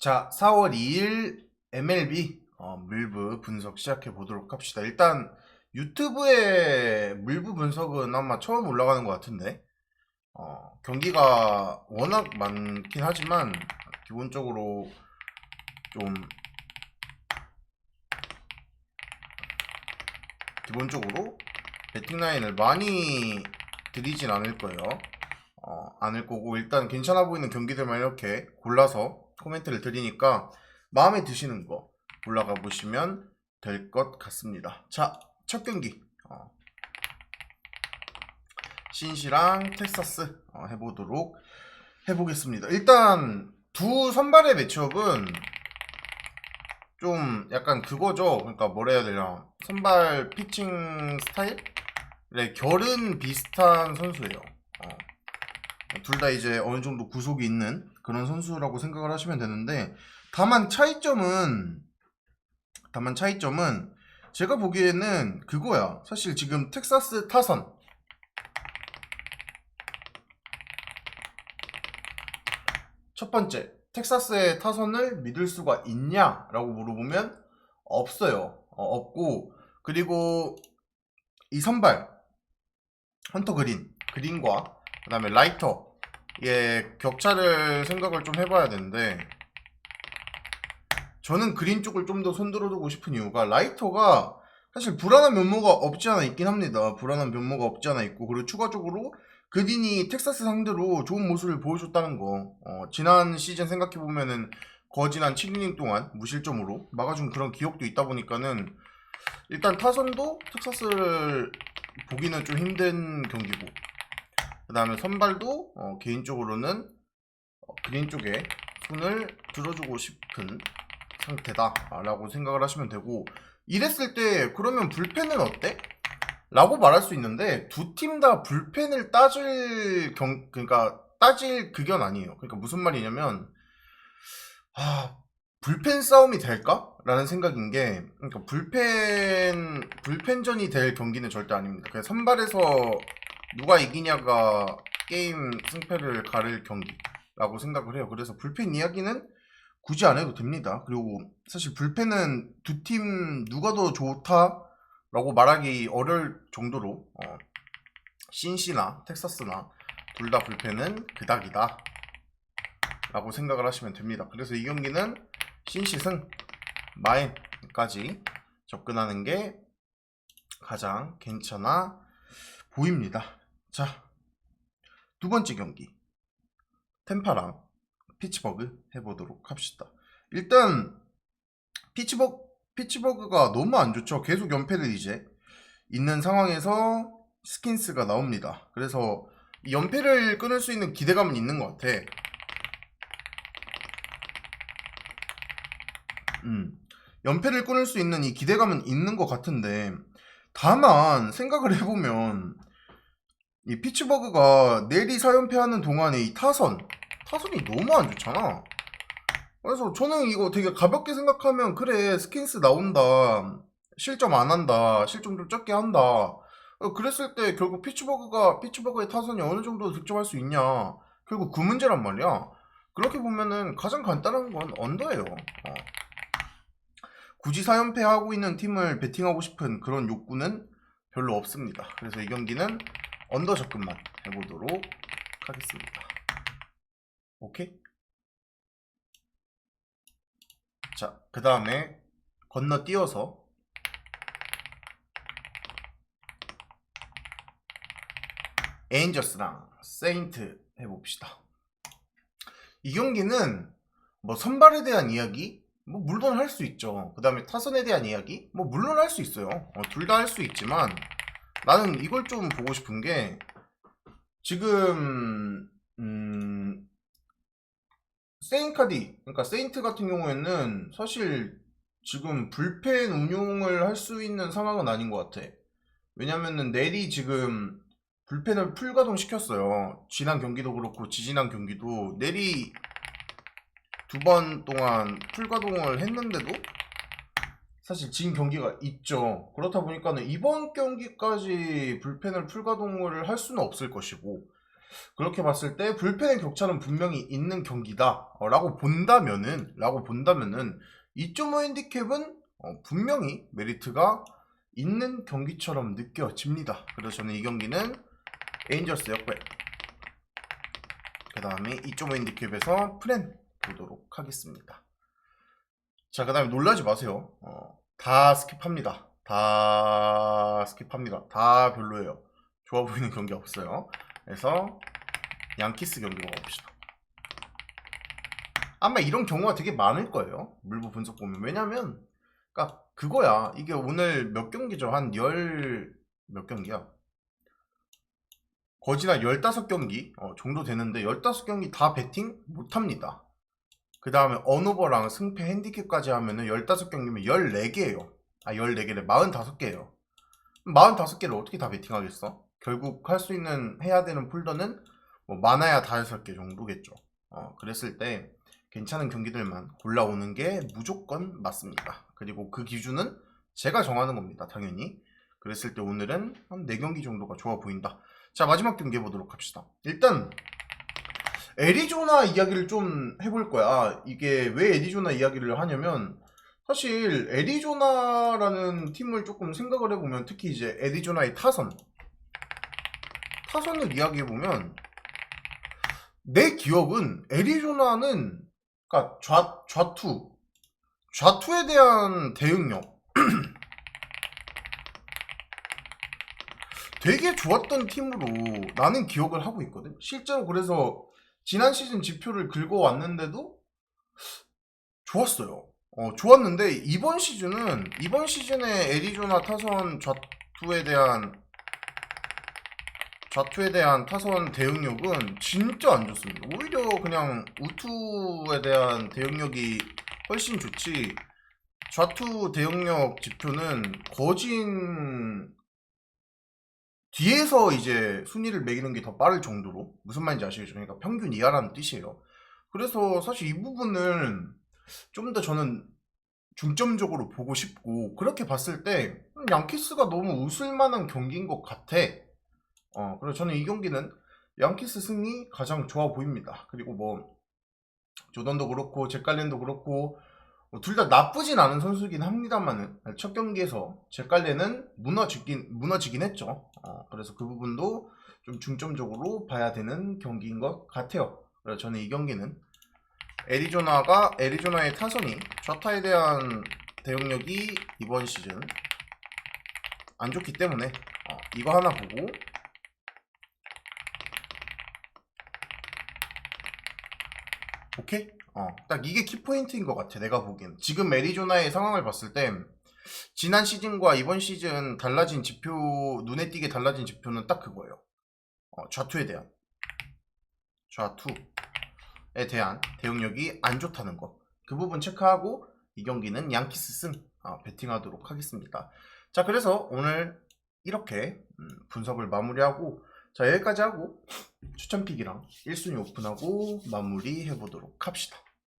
자, 4월 2일 MLB 어, 물부 분석 시작해 보도록 합시다. 일단 유튜브에 물부 분석은 아마 처음 올라가는 것 같은데 어, 경기가 워낙 많긴 하지만 기본적으로 좀 기본적으로 배팅 라인을 많이 드리진 않을 거예요. 어, 않을 거고 일단 괜찮아 보이는 경기들만 이렇게 골라서 코멘트를 드리니까 마음에 드시는 거 올라가 보시면 될 것 같습니다. 자, 첫 경기 어, 신시랑 텍사스 어, 해보도록 해보겠습니다. 일단 두 선발의 매치업은 좀 약간 그거죠. 그러니까 뭐라 해야 되냐. 선발 피칭 스타일의 결은 비슷한 선수예요. 어. 둘 다 이제 어느 정도 구속이 있는 그런 선수라고 생각을 하시면 되는데 다만 차이점은 다만 차이점은 제가 보기에는 그거야. 사실 지금 텍사스 타선 첫 번째 텍사스의 타선을 믿을 수가 있냐라고 물어보면 없어요. 어, 없고 그리고 이 선발 헌터 그린 그린과 그다음에 라이터 의 격차를 생각을 좀 해봐야 되는데 저는 그린 쪽을 좀 더 손들어두고 싶은 이유가 라이터가 사실 불안한 면모가 없지 않아 있긴 합니다. 불안한 면모가 없지 않아 있고 그리고 추가적으로 그린이 텍사스 상대로 좋은 모습을 보여줬다는 거 어, 지난 시즌 생각해 보면은 거진한 7이닝 동안 무실점으로 막아준 그런 기억도 있다 보니까는 일단 타선도 텍사스를 보기는 좀 힘든 경기고 그 다음에 선발도 어, 개인적으로는 어, 그린 쪽에 손을 들어주고 싶은 상태다라고 생각을 하시면 되고 이랬을 때 그러면 불펜은 어때? 라고 말할 수 있는데 두 팀 다 불펜을 따질 경 그러니까 따질 그견 아니에요. 그러니까 무슨 말이냐면 아 불펜 싸움이 될까? 라는 생각인 게 그러니까 불펜 불펜전이 될 경기는 절대 아닙니다. 그냥 선발에서 누가 이기냐가 게임 승패를 가를 경기라고 생각을 해요. 그래서 불펜 이야기는 굳이 안 해도 됩니다. 그리고 사실 불펜은 두 팀 누가 더 좋다라고 말하기 어려울 정도로 어, 신시나 텍사스나 둘 다 불펜은 그닥이다 라고 생각을 하시면 됩니다. 그래서 이 경기는 신시 승 마인까지 접근하는 게 가장 괜찮아 보입니다. 자, 두 번째 경기. 템파랑 피츠버그 해보도록 합시다. 일단 피츠버그 피츠버그가 너무 안 좋죠. 계속 연패를 이제 있는 상황에서 스킨스가 나옵니다. 그래서 이 연패를 끊을 수 있는 기대감은 있는 것 같아. 음, 연패를 끊을 수 있는 이 기대감은 있는 것 같은데 다만 생각을 해보면 이 피츠버그가 내리 4연패하는 동안에 이 타선 타선이 너무 안 좋잖아. 그래서 저는 이거 되게 가볍게 생각하면 그래 스킨스 나온다 실점 안 한다 실점 좀 적게 한다. 어, 그랬을 때 결국 피츠버그가 피츠버그의 타선이 어느 정도 득점할 수 있냐. 결국 그 문제란 말이야. 그렇게 보면은 가장 간단한 건 언더예요. 어. 굳이 4연패 하고 있는 팀을 베팅하고 싶은 그런 욕구는 별로 없습니다. 그래서 이 경기는 언더 접근만 해보도록 하겠습니다 오케이 자, 그 다음에 건너뛰어서 에인저스랑 세인트 해봅시다. 이 경기는 뭐 선발에 대한 이야기, 뭐 물론 할 수 있죠. 그 다음에 타선에 대한 이야기, 뭐 물론 할 수 있어요. 어, 둘다 할 수 있지만 나는 이걸 좀 보고 싶은 게 지금 음, 세인카디, 그러니까 세인트 같은 경우에는 사실 지금 불펜 운용을 할 수 있는 상황은 아닌 것 같아. 왜냐면은 넬이 지금 불펜을 풀가동 시켰어요. 지난 경기도 그렇고 지지난 경기도 넬이 두 번 동안 풀가동을 했는데도 사실 진 경기가 있죠. 그렇다 보니까는 이번 경기까지 불펜을 풀가동을 할 수는 없을 것이고 그렇게 봤을 때 불펜의 격차는 분명히 있는 경기다 어, 라고 본다면은 라고 본다면은 2.5 핸디캡은 어, 분명히 메리트가 있는 경기처럼 느껴집니다. 그래서 저는 이 경기는 에인저스 역배 그 다음에 2.5 핸디캡에서 프렌 보도록 하겠습니다. 자, 그 다음에 놀라지 마세요. 어, 다 스킵합니다. 다 스킵합니다. 다 별로예요. 좋아 보이는 경기 없어요. 그래서 양키스 경기 먹어봅시다. 아마 이런 경우가 되게 많을 거예요. 물부 분석 보면. 왜냐면, 그니까 그거야. 이게 오늘 몇 경기죠? 한 열, 몇 경기야? 한 15경기 어, 정도 되는데 15경기 다 배팅 못 합니다. 그 다음에 언오버랑 승패 핸디캡까지 하면은 15경기면 14개예요. 아 14개래 45개예요. 45개를 어떻게 다 배팅하겠어? 결국 할 수 있는 해야 되는 폴더는 뭐 많아야 5개 정도겠죠. 어, 그랬을 때 괜찮은 경기들만 골라오는 게 무조건 맞습니다. 그리고 그 기준은 제가 정하는 겁니다. 당연히. 그랬을 때 오늘은 한 4경기 정도가 좋아 보인다. 자 마지막 경기 해보도록 합시다. 일단 애리조나 이야기를 좀 해볼 거야. 이게 왜 애리조나 이야기를 하냐면 사실 애리조나라는 팀을 조금 생각을 해보면 특히 이제 애리조나의 타선 타선을 이야기해보면 내 기억은 애리조나는 그러니까 좌, 좌투 좌투에 대한 대응력 되게 좋았던 팀으로 나는 기억을 하고 있거든. 실제로 그래서 지난 시즌 지표를 긁어왔는데도 좋았어요. 어, 좋았는데 이번 시즌은 이번 시즌에 애리조나 타선 좌투에 대한 좌투에 대한 타선 대응력은 진짜 안 좋습니다. 오히려 그냥 우투에 대한 대응력이 훨씬 좋지. 좌투 대응력 지표는 거진 뒤에서 이제 순위를 매기는 게 더 빠를 정도로 무슨 말인지 아시겠죠? 그러니까 평균 이하라는 뜻이에요. 그래서 사실 이 부분은 좀 더 저는 중점적으로 보고 싶고 그렇게 봤을 때 음, 양키스가 너무 웃을 만한 경기인 것 같아. 어, 그래서 저는 이 경기는 양키스 승리 가장 좋아 보입니다. 그리고 뭐 조던도 그렇고 제칼렌도 그렇고 뭐 둘 다 나쁘진 않은 선수긴 합니다만은 첫 경기에서 제칼렌은 무너지긴 무너지긴 했죠. 어, 그래서 그 부분도 좀 중점적으로 봐야 되는 경기인 것 같아요. 그래서 저는 이 경기는 애리조나가 애리조나의 타선이 좌타에 대한 대응력이 이번 시즌 안 좋기 때문에 어, 이거 하나 보고 오케이? 어, 딱 이게 키포인트인 것 같아, 내가 보기엔. 지금 애리조나의 상황을 봤을 때, 지난 시즌과 이번 시즌 달라진 지표, 눈에 띄게 달라진 지표는 딱 그거예요. 어, 좌투에 대한. 좌투에 대한 대응력이 안 좋다는 거. 그 부분 체크하고, 이 경기는 양키스 승, 어, 베팅하도록 하겠습니다. 자, 그래서 오늘 이렇게 음, 분석을 마무리하고, 자, 여기까지 하고, 추천픽이랑 1순위 오픈하고 마무리 해보도록 합시다.